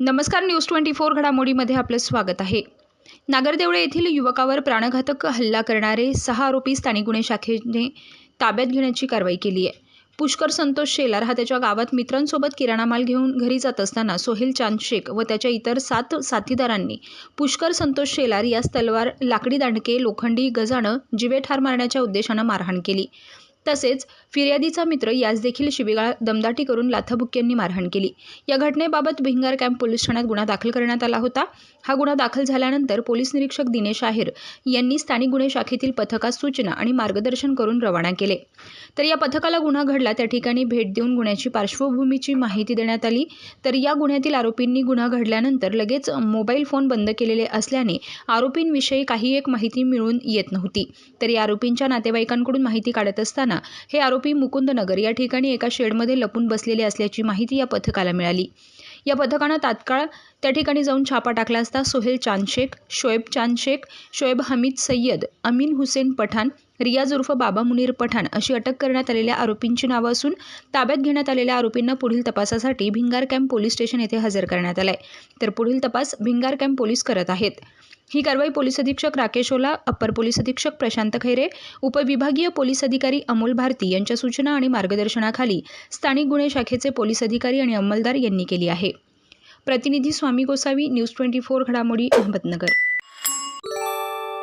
नमस्कार news twenty four घडामोडीमध्ये आपलं स्वागत आहे. नागरदेवळे येथील युवकावर प्राणघातक हल्ला करणारे सहा आरोपी स्थानिक गुन्हे शाखेने ताब्यात घेण्याची कारवाई केली आहे. पुष्कर संतोष शेलार हा त्याच्या गावात मित्रांसोबत किराणा माल घेऊन घरी जात असताना सोहेल चांद शेख व त्याच्या इतर सात साथीदारांनी पुष्कर संतोष शेलार यास तलवार लाकडी दांडके लोखंडी गजानं जिवे ठार मारण्याच्या उद्देशानं मारहाण केली. तसेच फिर्यादीचा मित्र यास देखील शिबिगाळ दमदाटी करून लाथाबुक्क्यांनी मारहाण केली. या घटनेबाबत भिंगार कॅम्प पोलीस ठाण्यात गुन्हा दाखल करण्यात आला होता. हा गुन्हा दाखल झाल्यानंतर पोलीस निरीक्षक दिनेश आहेर यांनी स्थानिक गुन्हे शाखेतील पथकास सूचना आणि मार्गदर्शन करून रवाना केले. तर या पथकाला गुन्हा घडला त्या ठिकाणी भेट देऊन गुन्ह्याची पार्श्वभूमीची माहिती देण्यात आली. तर या गुन्ह्यातील आरोपींनी गुन्हा घडल्यानंतर लगेच मोबाईल फोन बंद केलेले असल्याने आरोपींविषयी काही एक माहिती मिळून येत नव्हती. तर या आरोपींच्या नातेवाईकांकडून माहिती काढत असताना हे आरोपी मुकुंदनगर या ठिकाणी एका शेडमध्ये लपून बसलेले असल्याची माहिती या पथकाला मिळाली. या पथकानं तात्काळ त्या ठिकाणी जाऊन छापा टाकला असता सोहेल चांदशेख शोएब चांदशेख शोएब हमीद सय्यद अमीन हुसेन पठाण रियाज उर्फ बाबा मुनीर पठाण अशी अटक करण्यात आलेल्या आरोपींची नावं असून ताब्यात घेण्यात आलेल्या आरोपींना पुढील तपासासाठी भिंगार कॅम्प पोलीस स्टेशन येथे हजर करण्यात आलाय. तर पुढील तपास भिंगार कॅम्प पोलीस करत आहेत. ही कारवाई पोलीस अधीक्षक राकेश ओला अप्पर पोलीस अधीक्षक प्रशांत खैरे उपविभागीय पोलीस अधिकारी अमोल भारती यांच्या सूचना आणि मार्गदर्शनाखाली स्थानिक गुन्हे शाखेचे पोलीस अधिकारी आणि अंमलदार यांनी केली आहे. प्रतिनिधी Swami Gosavi news twenty four घडामोडी अहमदनगर.